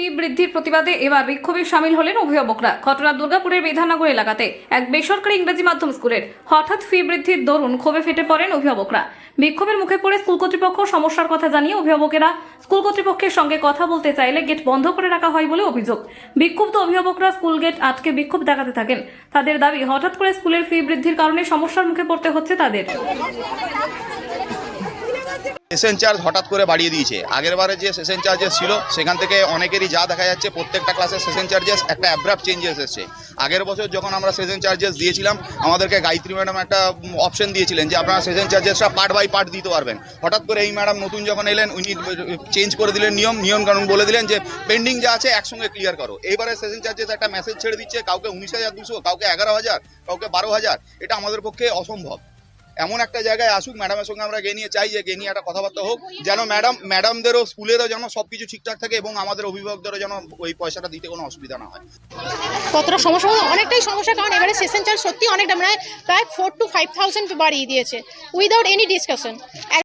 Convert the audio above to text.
ফি বৃদ্ধির প্রতিবাদে এবার বিক্ষোভে সামিল হলেন অভিভাবকরা। ঘটনা দুর্গাপুরের বিধাননগর এলাকাতে এক বেসরকারি ইংরেজি মাধ্যম স্কুলের হঠাৎ ফি বৃদ্ধির দরুন ক্ষোভে ফেটে পড়েন অভিভাবকরা। বিক্ষোভের মুখে পড়ে স্কুল কর্তৃপক্ষ সমস্যার কথা জানিয়ে অভিভাবকেরা স্কুল কর্তৃপক্ষের সঙ্গে কথা বলতে চাইলে গেট বন্ধ করে রাখা হয় বলে অভিযোগ। বিক্ষুব্ধ অভিভাবকরা স্কুল গেট আটকে বিক্ষোভ দেখাতে থাকেন। তাদের দাবি, হঠাৎ করে স্কুলের ফি বৃদ্ধির কারণে সমস্যার মুখে পড়তে হচ্ছে তাদের। সেশন চার্জ হঠাৎ করে বাড়িয়ে দিয়েছে। আগের বারে যে সেশন চার্জেস ছিল, সেখান থেকে অনেকেরই যা দেখা যাচ্ছে, প্রত্যেকটা ক্লাসের সেশন চার্জেস একটা অ্যাব্রাপ্ট চেঞ্জেস এসেছে। আগের বছর যখন আমরা সেশন চার্জেস দিয়েছিলাম, আমাদেরকে গায়ত্রী ম্যাডাম একটা অপশন দিয়েছিলেন যে আপনারা সেশন চার্জেসটা পার্ট বাই পার্ট দিতে পারবেন। হঠাৎ করে এই ম্যাডাম নতুন যখন এলেন, উনি চেঞ্জ করে দিলেন নিয়ম। নিয়ম কানুন বলে দিলেন যে পেন্ডিং যা আছে একসঙ্গে ক্লিয়ার করো। এইবারে সেশন চার্জেস একটা মেসেজ ছেড়ে দিচ্ছে, কাউকে উনিশ হাজার দুশো, কাউকে এগারো হাজার, কাউকে বারো হাজার। এটা আমাদের পক্ষে অসম্ভব। এমন একটা জায়গায় আসুক ম্যাডামের সঙ্গে আমরা গিয়ে নিয়ে চাই যে গিয়ে নিয়ে একটা কথাবার্তা হোক, যেন ম্যাডাম ম্যাডামদেরও স্কুলেরও যেন সব কিছু ঠিকঠাক থাকে এবং আমাদের অভিভাবকদেরও যেন ওই পয়সাটা দিতে কোনো অসুবিধা না হয় কতটা সমস্যা হলো? অনেকটাই সমস্যা, কারণ এবারে সেশন চার্জ সত্যি অনেকটা মানে প্রায় ফোর টু ফাইভ থাউজেন্ড বাড়িয়ে দিয়েছে উইদাউট এনি ডিসকাশন